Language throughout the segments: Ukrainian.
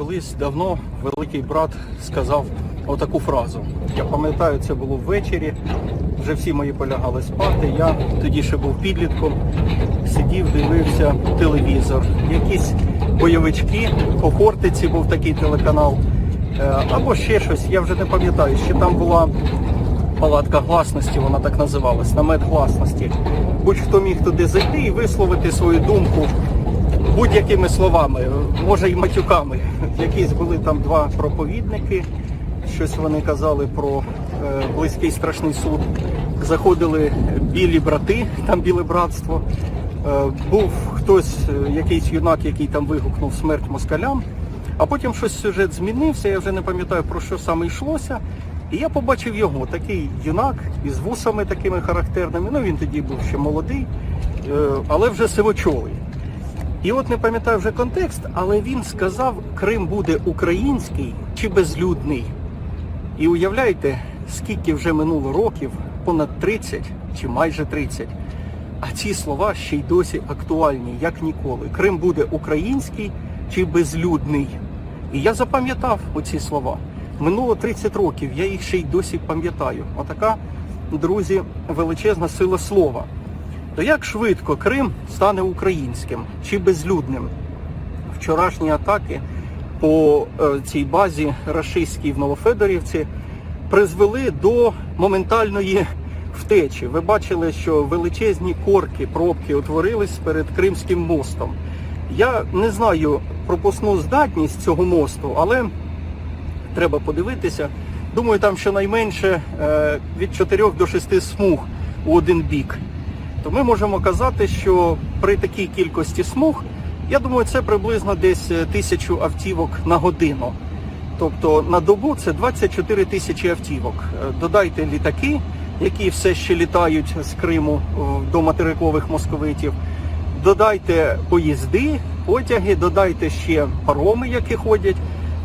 колись давно великий брат сказав отаку фразу. Я пам'ятаю, це було ввечері. Вже всі мої полягали спати. Я тоді ще був підлітком, сидів, дивився телевізор. Якісь бойовички, по Хортиці був такий телеканал. Е, Або ще щось, я вже не пам'ятаю. Ще там була палатка гласності, вона так називалась, намет гласності. Будь-хто міг туди зайти і висловити свою думку будь-якими словами, може і матюками. Якісь були там два проповідники, щось вони казали про е, близький страшний суд. Заходили білі брати, там біле братство. Е, був хтось, е, якийсь юнак, який там вигукнув смерть москалям. А потім щось сюжет змінився, я вже не пам'ятаю про що саме йшлося. І я побачив його, такий юнак із вусами такими характерними. Ну він тоді був ще молодий, але вже сивочолий. І от не пам'ятаю вже контекст, але він сказав, Крим буде український чи безлюдний. І уявляєте, скільки вже минуло років, понад 30 чи майже 30. А ці слова ще й досі актуальні, як ніколи. Крим буде український чи безлюдний. І я запам'ятав оці слова. Минуло 30 років, я їх ще й досі пам'ятаю. Отака, друзі, величезна сила слова. То як швидко Крим стане українським чи безлюдним? Вчорашні атаки по е, цій базі рашистській в Новофедорівці призвели до моментальної втечі. Ви бачили, що величезні корки, пробки утворились перед Кримським мостом. Я не знаю пропускну здатність цього мосту, але треба подивитися. Думаю, там щонайменше е, від 4 до 6 смуг у один бік. То ми можемо казати, що при такій кількості смуг, я думаю, це приблизно десь е, тисячу автівок на годину. Тобто на добу це 24 тисячі автівок. Е, Додайте літаки, які все ще літають з Криму до материкових московитів. Додайте поїзди, потяги, додайте ще пароми, які ходять,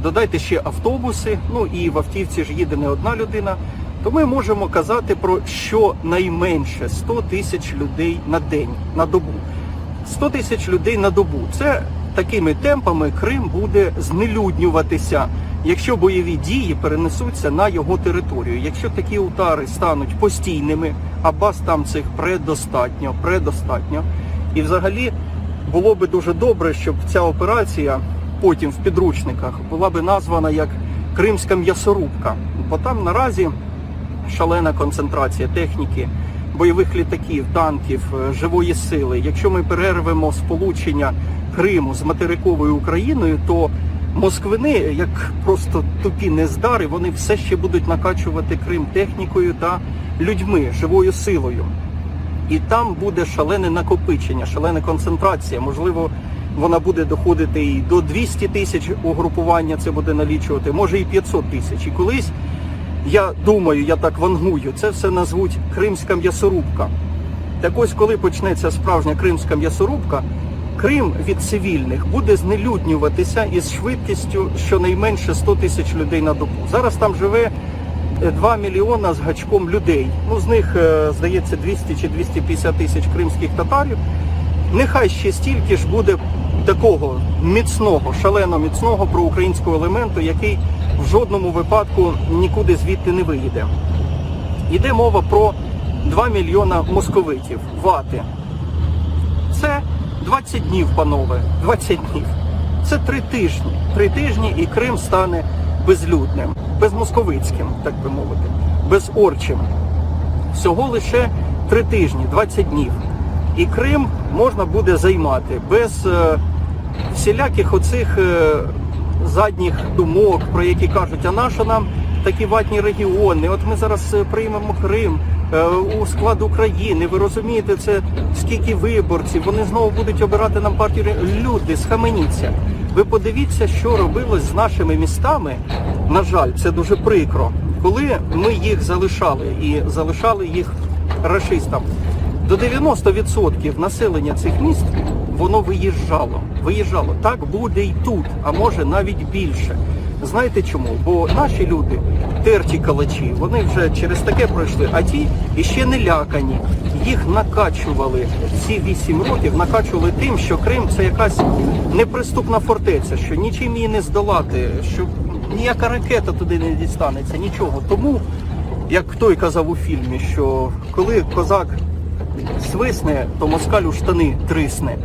додайте ще автобуси. Ну і в автівці ж їде не одна людина. То ми можемо казати про щонайменше 100 тисяч людей на день, на добу. 100 тисяч людей на добу. Це такими темпами Крим буде знелюднюватися, якщо бойові дії перенесуться на його територію. Якщо такі удари стануть постійними, а баз там цих предостатньо, предостатньо. І взагалі було би дуже добре, щоб ця операція потім в підручниках була би названа як Кримська м'ясорубка. Бо там наразі шалена концентрація техніки, бойових літаків, танків, е, живої сили. Якщо ми перервемо сполучення Криму з материковою Україною, то москвини, як просто тупі нездари, вони все ще будуть накачувати Крим технікою та людьми, живою силою. І там буде шалене накопичення, шалена концентрація. Можливо, вона буде доходити і до 200 тисяч угрупування це буде налічувати, може і 500 тисяч. І колись я думаю, я так вангую, це все назвуть Кримська м'ясорубка. Так ось, коли почнеться справжня Кримська м'ясорубка, Крим від цивільних буде знелюднюватися із швидкістю щонайменше 100 тисяч людей на добу. Зараз там живе е, 2 мільйона з гачком людей. Ну, з них, е, здається, 200 чи 250 тисяч кримських татарів. Нехай ще стільки ж буде такого міцного, шалено міцного проукраїнського елементу, який в жодному випадку нікуди звідти не виїде. Йде мова про 2 мільйона московитів, вати. Це 20 днів, панове, 20 днів. Це три тижні. Три тижні і Крим стане безлюдним, безмосковицьким, так би мовити, безорчим. Всього лише три тижні, 20 днів. І Крим можна буде займати без е, всіляких оцих е, задніх думок, про які кажуть, а нащо нам такі ватні регіони? От ми зараз е, приймемо Крим е, у склад України. Ви розумієте, це скільки виборців? Вони знову будуть обирати нам партію. Люди, схаменіться. Ви подивіться, що робилось з нашими містами. На жаль, це дуже прикро. Коли ми їх залишали і залишали їх рашистам. До 90% населення цих міст воно виїжджало. Виїжджало. Так буде і тут, а може навіть більше. Знаєте чому? Бо наші люди, терті калачі, вони вже через таке пройшли, а ті іще не лякані. Їх накачували ці вісім років, накачували тим, що Крим це якась неприступна фортеця, що нічим її не здолати, що ніяка ракета туди не дістанеться, нічого. Тому, як той казав у фільмі, що коли козак свисне, то москаль у штани трисне.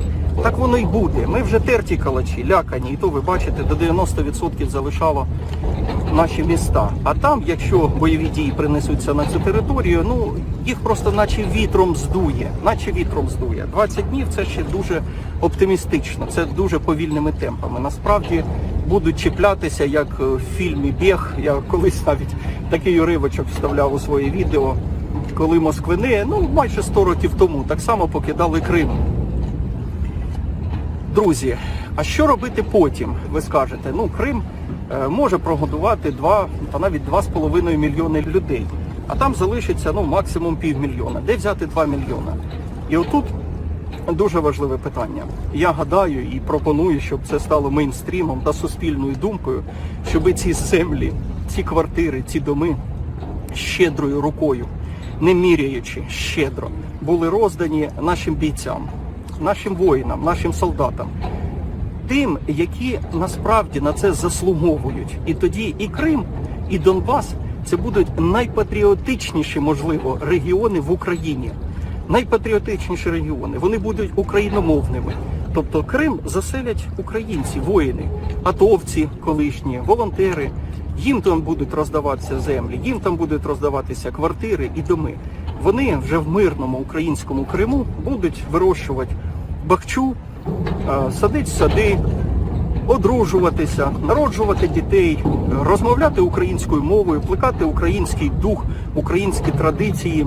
Так воно й буде. Ми вже терті калачі, лякані, і то ви бачите, до 90% залишало наші міста. А там, якщо бойові дії принесуться на цю територію, ну їх просто наче вітром здує, наче вітром здує. 20 днів це ще дуже оптимістично, це дуже повільними темпами. Насправді будуть чіплятися, як в фільмі Біг. Я колись навіть такий уривочок вставляв у своє відео, коли москвини, ну майже 100 років тому, так само покидали Крим. Друзі, а що робити потім? Ви скажете, ну Крим е, може прогодувати 2 та навіть 2,5 мільйони людей, а там залишиться ну максимум півмільйона. Де взяти 2 мільйона? І отут дуже важливе питання. Я гадаю і пропоную, щоб це стало мейнстрімом та суспільною думкою, щоб ці землі, ці квартири, ці доми щедрою рукою, не міряючи щедро, були роздані нашим бійцям, нашим воїнам, нашим солдатам, тим, які насправді на це заслуговують. І тоді і Крим, і Донбас це будуть найпатріотичніші, можливо, регіони в Україні. Найпатріотичніші регіони. Вони будуть україномовними. Тобто Крим заселять українці, воїни, атовці колишні, волонтери. Їм там будуть роздаватися землі, їм там будуть роздаватися квартири і доми. Вони вже в мирному українському Криму будуть вирощувати бахчу, е, садити сади, одружуватися, народжувати дітей, розмовляти українською мовою, плекати український дух, українські традиції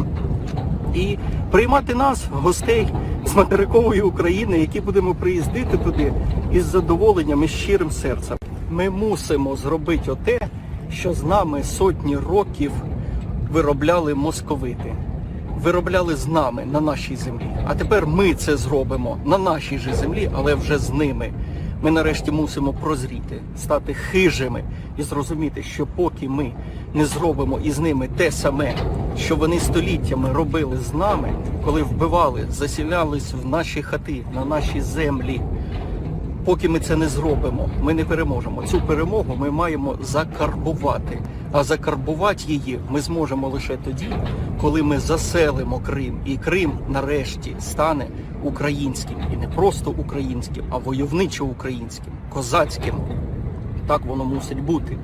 і приймати нас, гостей з материкової України, які будемо приїздити туди із задоволенням і щирим серцем. Ми мусимо зробити оте, що з нами сотні років виробляли московити. Виробляли з нами на нашій землі. А тепер ми це зробимо на нашій же землі, але вже з ними. Ми нарешті мусимо прозріти, стати хижими і зрозуміти, що поки ми не зробимо із ними те саме, що вони століттями робили з нами, коли вбивали, засілялись в наші хати, на наші землі. Поки ми це не зробимо, ми не переможемо. Цю перемогу ми маємо закарбувати. А закарбувати її ми зможемо лише тоді, коли ми заселимо Крим. І Крим нарешті стане українським. І не просто українським, а войовничо українським, козацьким. Так воно мусить бути.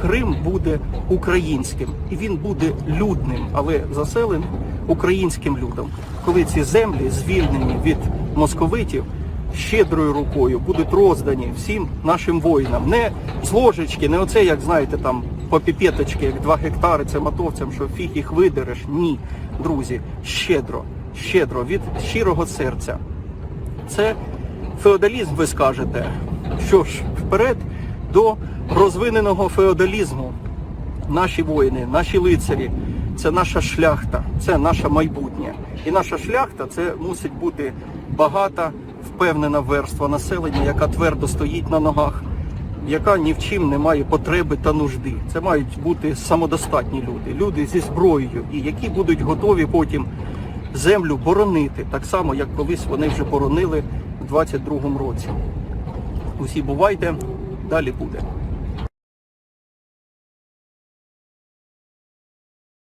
Крим буде українським і він буде людним, але заселений українським людом. Коли ці землі звільнені від московитів, щедрою рукою будуть роздані всім нашим воїнам. Не з ложечки, не оце, як знаєте, там по піпеточки, як два гектари цим атовцям, що фіг їх видереш. Ні, друзі, щедро, щедро від щирого серця. Це феодалізм, ви скажете. Що ж, вперед до розвиненого феодалізму. Наші воїни, наші лицарі, це наша шляхта, це наше майбутнє. І наша шляхта це мусить бути багата, впевнена верства населення, яка твердо стоїть на ногах, яка ні в чим не має потреби та нужди. Це мають бути самодостатні люди, люди зі зброєю, і які будуть готові потім землю боронити, так само, як колись вони вже боронили в 22-му році. Усі бувайте, далі буде.